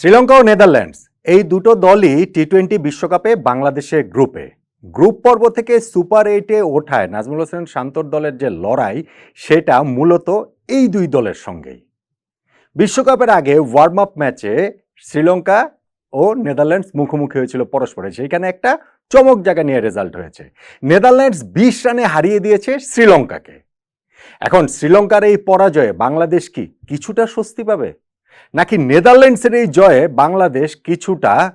শ্রীলঙ্কা ও Netherlands, এই দুটো দলই টি টোয়েন্টি বিশ্বকাপে বাংলাদেশের গ্রুপে গ্রুপ পর্ব থেকে সুপার এইটে ওঠায় নাজমুল হোসেন শান্তর দলের যে লড়াই, সেটা মূলত এই দুই দলের সঙ্গেই। বিশ্বকাপের আগে ওয়ার্ম আপ ম্যাচে শ্রীলঙ্কা ও নেদারল্যান্ডস মুখোমুখি হয়েছিল পরস্পরে, সেইখানে একটা চমক জায়গা নিয়ে রেজাল্ট হয়েছে। নেদারল্যান্ডস বিশ রানে হারিয়ে দিয়েছে শ্রীলঙ্কাকে। এখন শ্রীলঙ্কার এই পরাজয়ে বাংলাদেশ কি কিছুটা স্বস্তি পাবে? নাকি নেদারল্যান্ডসের এই জয়ে বাংলাদেশ কিছুটা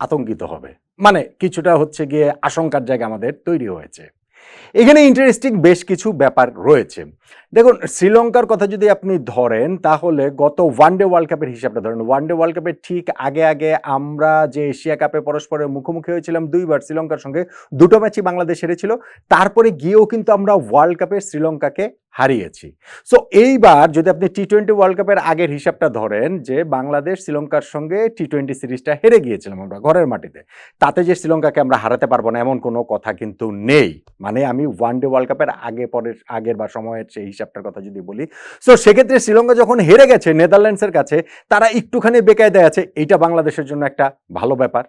আতঙ্কিত হবে? মানে কিছুটা হচ্ছে গিয়ে আশঙ্কার জায়গা আমাদের তৈরি হয়েছে। এখানে ইন্টারেস্টিং বেশ কিছু ব্যাপার রয়েছে। দেখুন, শ্রীলঙ্কার কথা যদি আপনি ধরেন, তাহলে গত ওয়ানডে ওয়ার্ল্ড কাপের হিসাবটা ধরেন। ওয়ানডে ওয়ার্ল্ড কাপের ঠিক আগে আগে আমরা যে এশিয়া কাপে পরস্পরের মুখোমুখি হয়েছিলাম দুইবার শ্রীলঙ্কার সঙ্গে, দুটো ম্যাচই বাংলাদেশ হেরেছিল। তারপরে গিয়েও কিন্তু আমরা ওয়ার্ল্ড কাপে শ্রীলঙ্কাকে হারিয়েছি। সো এইবার যদি আপনি টি টোয়েন্টি ওয়ার্ল্ড কাপের আগের হিসাবটা ধরেন যে বাংলাদেশ শ্রীলঙ্কার সঙ্গে টি টোয়েন্টি সিরিজটা হেরে গিয়েছিলাম আমরা ঘরের মাটিতে, তাতে যে শ্রীলঙ্কাকে আমরা হারাতে পারব না এমন কোনো কথা কিন্তু নেই। মানে আমি ওয়ান ডে ওয়ার্ল্ড কাপের আগে পরের, আগের বা সময়ের সেই হিসাবটার কথা যদি বলি সো সেক্ষেত্রে শ্রীলঙ্কা যখন হেরে গেছে নেদারল্যান্ডসের কাছে, তারা একটুখানি বেকায়দায় আছে, এইটা বাংলাদেশের জন্য একটা ভালো ব্যাপার।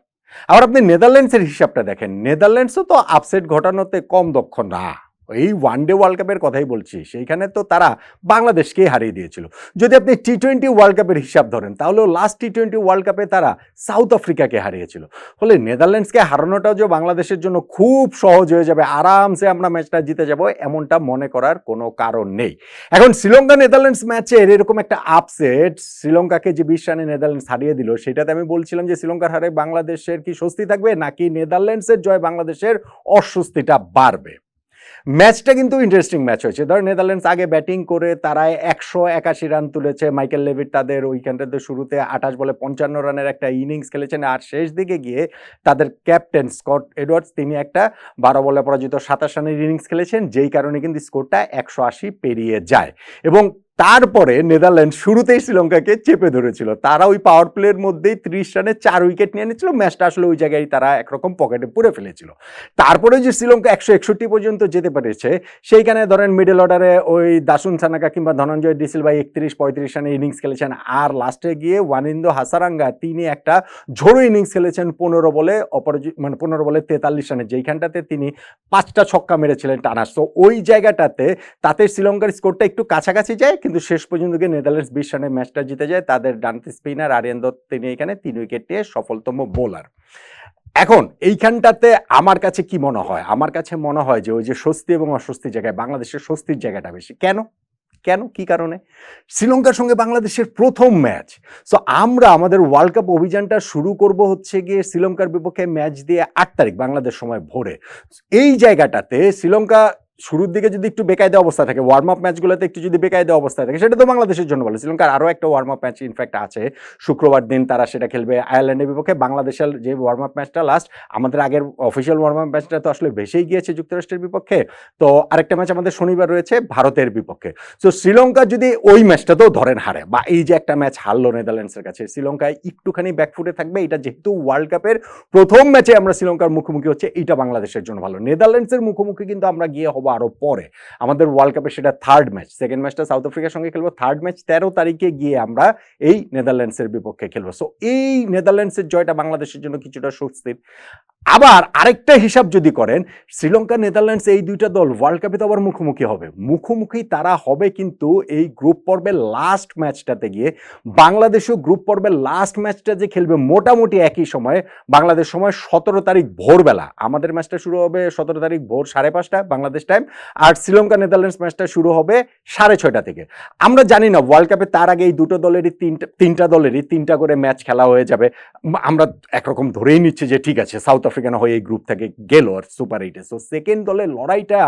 আবার আপনি নেদারল্যান্ডসের হিসাবটা দেখেন নেদারল্যান্ডসও তো আপসেট ঘটানোতে কম দক্ষ না। এই ওয়ান ডে ওয়ার্ল্ড কাপের কথাই বলছি, সেইখানে তো তারা বাংলাদেশকেই হারিয়ে দিয়েছিল। যদি আপনি টি টোয়েন্টি ওয়ার্ল্ড কাপের হিসাব ধরেন, তাহলে লাস্ট টি টোয়েন্টি ওয়ার্ল্ড কাপে তারা সাউথ আফ্রিকাকে হারিয়েছিল। ফলে নেদারল্যান্ডসকে হারানোটাও যে বাংলাদেশের জন্য খুব সহজ হয়ে যাবে, আরামসে আমরা ম্যাচটা জিতে যাব, এমনটা মনে করার কোনো কারণ নেই। এখন শ্রীলঙ্কা নেদারল্যান্ডস ম্যাচের এরকম একটা আপসেট শ্রীলঙ্কাকে যে বিশ রানে নেদারল্যান্ডস হারিয়ে দিল, সেটাতে আমি বলছিলাম যে শ্রীলঙ্কার হারে বাংলাদেশের কি স্বস্তি থাকবে, নাকি নেদারল্যান্ডসের জয় বাংলাদেশের অস্বস্তিটা বাড়বে? ম্যাচটা কিন্তু ইন্টারেস্টিং ম্যাচ হয়েছে। ধর নেদারল্যান্ডস আগে ব্যাটিং করে তারা একশো একাশি রান তুলেছে। মাইকেল লেভিট তাদের ওইখানটাতে শুরুতে আঠাশ বলে পঞ্চান্ন রানের একটা ইনিংস খেলেছেন। আর শেষ দিকে গিয়ে তাদের ক্যাপ্টেন স্কট এডওয়ার্ডস তিনি একটা বারো বলে পরাজিত সাতাশ রানের ইনিংস খেলেছেন। যেই কারণে কিন্তু স্কোরটা একশো আশি পেরিয়ে যায়। এবং তারপরে নেদারল্যান্ড শুরুতেই শ্রীলঙ্কাকে চেপে ধরেছিল। তারা ওই পাওয়ার প্লের মধ্যেই ত্রিশ রানে চার উইকেট নিয়ে নিয়েছিল ম্যাচটা আসলে ওই জায়গায় তারা একরকম পকেটে পুরে ফেলেছিল। তারপরে যে শ্রীলঙ্কা একশো একষট্টি পর্যন্ত যেতে পেরেছে, সেইখানে ধরেন মিডল অর্ডারে ওই দাসুন সানাকা কিংবা ধনঞ্জয় ডিসিল ভাই একত্রিশ, পঁয়ত্রিশ রানে ইনিংস খেলেছেন। আর লাস্টে গিয়ে ওয়ানিন্দো হাসারাঙ্গা তিনি একটা ঝোড়ো ইনিংস খেলেছেন পনেরো বলে অপরাজিত মানে পনেরো বলে তেতাল্লিশ রানে। যেইখানটাতে তিনি পাঁচটা ছক্কা মেরেছিলেন টানা। তো ওই জায়গাটাতে তাতে শ্রীলঙ্কার স্কোরটা একটু কাছাকাছি যায় কিন্তু শেষ পর্যন্ত গিয়ে নেদারল্যান্ডস বিশ রানে ম্যাচটা জিতে যায়। তাদের ডানতে স্পিনার আরিয়ান দত্ত, তিনি এখানে তিন উইকেট সফলতম বোলার। এখন এইখানটাতে আমার কাছে কি মনে হয়? আমার কাছে মনে হয় যে ওই যে স্বস্তি এবং অস্বস্তির জায়গায়, বাংলাদেশের স্বস্তির জায়গাটা বেশি। কেন? কেন? কি কারণে? শ্রীলঙ্কার সঙ্গে বাংলাদেশের প্রথম ম্যাচ। সো আমরা আমাদের ওয়ার্ল্ড কাপ অভিযানটা শুরু করব হচ্ছে গিয়ে শ্রীলঙ্কার বিপক্ষে ম্যাচ দিয়ে আট তারিখ, বাংলাদেশ সময় ভোরে। এই জায়গাটাতে শ্রীলঙ্কা শুরুর দিকে যদি একটু বেকায়দা অবস্থা থাকে ওয়ার্ম আপ ম্যাচগুলোতে একটু যদি বেকায়দা অবস্থা থাকে, সেটা তো বাংলাদেশের জন্য ভালো। শ্রীলঙ্কার আরও একটা ওয়ার্ম আপ ম্যাচ ইনফ্যাক্ট আছে। শুক্রবার দিন তারা সেটা খেলবে আয়ারল্যান্ডের বিপক্ষে। বাংলাদেশের যে ওয়ার্ম আপ ম্যাচটা লাস্ট আমাদের আগের অফিসিয়াল ওয়ার্ম আপ ম্যাচটা তো আসলে ভেসেই গিয়েছে যুক্তরাষ্ট্রের বিপক্ষে। তো আরেকটা ম্যাচ আমাদের শনিবার রয়েছে ভারতের বিপক্ষে। তো শ্রীলঙ্কা যদি ওই ম্যাচটাতেও ধরেন হারে, বা এই যে একটা ম্যাচ হারলো নেদারল্যান্ডসের কাছে, শ্রীলঙ্কায় একটুখানি ব্যাকফুটে থাকবে, এটা যেহেতু ওয়ার্ল্ড কাপের প্রথম ম্যাচে আমরা শ্রীলঙ্কার মুখোমুখি হচ্ছে এটা বাংলাদেশের জন্য ভালো। নেদারল্যান্ডসের মুখোমুখি কিন্তু আমরা গিয়ে হব আরও পরে। আমাদের ওয়ার্ল্ড কাপে সেটা থার্ড ম্যাচ সেকেন্ড ম্যাচটা সাউথ আফ্রিকার সঙ্গে খেলব। থার্ড ম্যাচ তেরো তারিখে গিয়ে আমরা এই নেদারল্যান্ডসের বিপক্ষে খেলব। সো এই নেদারল্যান্ডসের জয়টা বাংলাদেশের জন্য কিছুটা স্বস্তির আবার আরেকটা হিসাব যদি করেন, শ্রীলঙ্কা নেদারল্যান্ডস এই দুইটা দল ওয়ার্ল্ড কাপে তো আবার মুখোমুখি হবে। মুখোমুখি তারা হবে কিন্তু এই গ্রুপ পর্বের লাস্ট ম্যাচটাতে গিয়ে বাংলাদেশও গ্রুপ পর্বের লাস্ট ম্যাচটা যে খেলবে মোটামুটি একই সময়ে, বাংলাদেশ সময় সতেরো তারিখ ভোরবেলা। আমাদের ম্যাচটা শুরু হবে সতেরো তারিখ ভোর সাড়ে পাঁচটা, বাংলাদেশ টাইম আর শ্রীলঙ্কা নেদারল্যান্ডস ম্যাচটা শুরু হবে সাড়ে ছয়টা থেকে। আমরা জানি না ওয়ার্ল্ড কাপে তার আগে এই দুটো দলেরই তিনটা তিনটা দলেরই তিনটা করে ম্যাচ খেলা হয়ে যাবে। আমরা একরকম ধরেই নিচ্ছি যে ঠিক আছে সাউথ আফ্রিকান হয়ে এই গ্রুপ থেকে গেল আর সুপার এইটে সো সেকেন্ড দলের লড়াইটা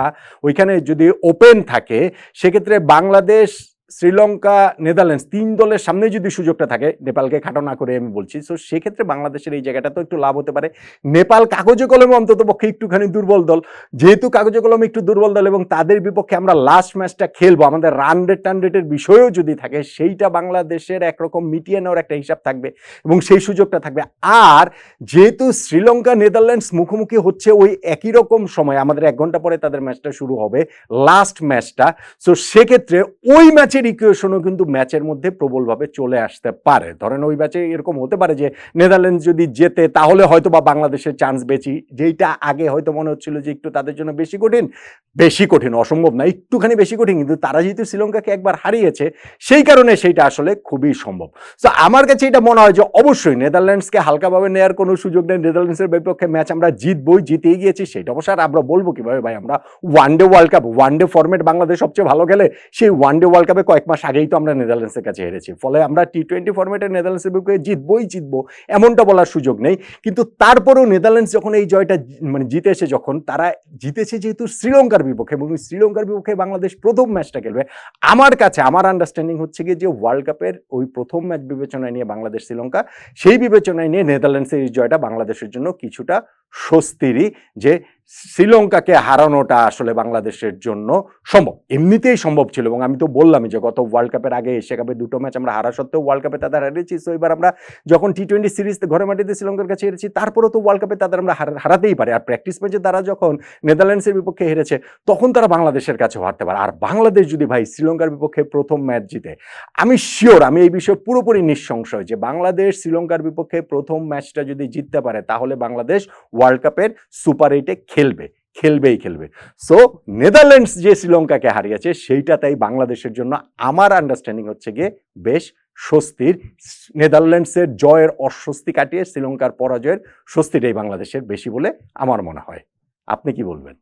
ওইখানে যদি ওপেন থাকে, সেক্ষেত্রে বাংলাদেশ শ্রীলঙ্কা, নেদারল্যান্ডস তিন দলের সামনে যদি সুযোগটা থাকে, নেপালকে খাটো না করে আমি বলছি। সো সেক্ষেত্রে বাংলাদেশের এই জায়গাটা তো একটু লাভ হতে পারে। নেপাল কাগজে কলমে অন্তত পক্ষে একটুখানি দুর্বল দল। যেহেতু কাগজে কলমে একটু দুর্বল দল এবং তাদের বিপক্ষে আমরা লাস্ট ম্যাচটা খেলব, আমাদের রান রেট টান রেটের বিষয়েও যদি থাকে, সেইটা বাংলাদেশের একরকম মিটিয়ে নেওয়ার একটা হিসাব থাকবে এবং সেই সুযোগটা থাকবে। আর যেহেতু শ্রীলঙ্কা, নেদারল্যান্ডস মুখোমুখি হচ্ছে ওই একই রকম সময়, আমাদের এক ঘণ্টা পরে তাদের ম্যাচটা শুরু হবে লাস্ট ম্যাচটা সো সেক্ষেত্রে ওই ম্যাচে ম্যাচের ইকুয়েশনও কিন্তু ম্যাচের মধ্যে প্রবলভাবে চলে আসতে পারে। ধরেন ওই ম্যাচে এরকম হতে পারে যে, নেদারল্যান্ডস যদি জেতে, তাহলে হয়তো বা বাংলাদেশের চান্স বেশি। যেইটা আগে হয়তো মনে হচ্ছিল যে, একটু তাদের জন্য বেশি কঠিন বেশি কঠিন, অসম্ভব না, একটুখানি বেশি কঠিন, কিন্তু তারা যেহেতু শ্রীলঙ্কাকে একবার হারিয়েছে, সেই কারণে সেইটা আসলে খুবই সম্ভব। তো আমার কাছে এটা মনে হয় যে, অবশ্যই নেদারল্যান্ডসকে হালকাভাবে নেওয়ার কোনো সুযোগ নেই। নেদারল্যান্ডসের বিপক্ষে ম্যাচ আমরা জিতবই, জিতেই গিয়েছি, সেটা অবশ্য আর আমরা বলব কীভাবে ভাই, আমরা one day world cup one day format Bangladesh সবচেয়ে ভালো খেলে, সেই ওয়ান ডে ওয়ার্ল্ড কাপে কয়েক মাস আগেই তো আমরা নেদারল্যান্ডসের কাছে হেরেছি। ফলে আমরা টি টোয়েন্টি ফর্মেটে নেদারল্যান্ডসের বিপক্ষে জিতবই জিতবো, এমনটা বলার সুযোগ নেই। কিন্তু তারপরেও নেদারল্যান্ডস যখন এই জয়টা মানে জিতেছে যখন তারা জিতেছে যেহেতু শ্রীলঙ্কার বিপক্ষে এবং শ্রীলঙ্কার বিপক্ষে বাংলাদেশ প্রথম ম্যাচটা খেলবে, আমার কাছে, আমার আন্ডারস্ট্যান্ডিং হচ্ছে গিয়ে যে ওয়ার্ল্ড কাপের ওই প্রথম ম্যাচ বিবেচনায় নিয়ে বাংলাদেশ শ্রীলঙ্কা, সেই বিবেচনায় নিয়ে নেদারল্যান্ডসের এই জয়টা বাংলাদেশের জন্য কিছুটা স্বস্তিরই যে শ্রীলঙ্কাকে হারানোটা আসলে বাংলাদেশের জন্য সম্ভব। এমনিতেই সম্ভব ছিল এবং আমি তো বললামই যে গত ওয়ার্ল্ড কাপের আগে এশিয়া কাপে দুটো ম্যাচ আমরা হারা সত্ত্বেও ওয়ার্ল্ড কাপে তাদের হারিয়েছি। সো এবার আমরা যখন টি টোয়েন্টি সিরিজ ঘরে মাটিতে শ্রীলঙ্কার কাছে হেরেছি, তারপরেও তো ওয়ার্ল্ড কাপে তাদের আমরা হারা- হারাতেই পারি। আর প্র্যাকটিস ম্যাচে তারা যখন নেদারল্যান্ডসের বিপক্ষে হেরেছে, তখন তারা বাংলাদেশের কাছেও হারতে পারে। আর বাংলাদেশ যদি ভাই শ্রীলঙ্কার বিপক্ষে প্রথম ম্যাচ জিতে, আমি শিওর আমি এই বিষয়ে পুরোপুরি নিঃসংশয় যে বাংলাদেশ শ্রীলঙ্কার বিপক্ষে প্রথম ম্যাচটা যদি জিততে পারে, তাহলে বাংলাদেশ ওয়ার্ল্ড কাপের সুপার এইটে খেলবে, খেলবেই খেলবে। সো নেদারল্যান্ডস যে শ্রীলঙ্কাকে হারিয়েছে সেইটা তাই বাংলাদেশের জন্য আমার আন্ডারস্ট্যান্ডিং হচ্ছে গিয়ে বেশ স্বস্তির। নেদারল্যান্ডসের জয়ের অস্বস্তি কাটিয়ে শ্রীলঙ্কার পরাজয়ের স্বস্তিটাই বাংলাদেশের বেশি বলে আমার মনে হয়। আপনি কি বলবেন?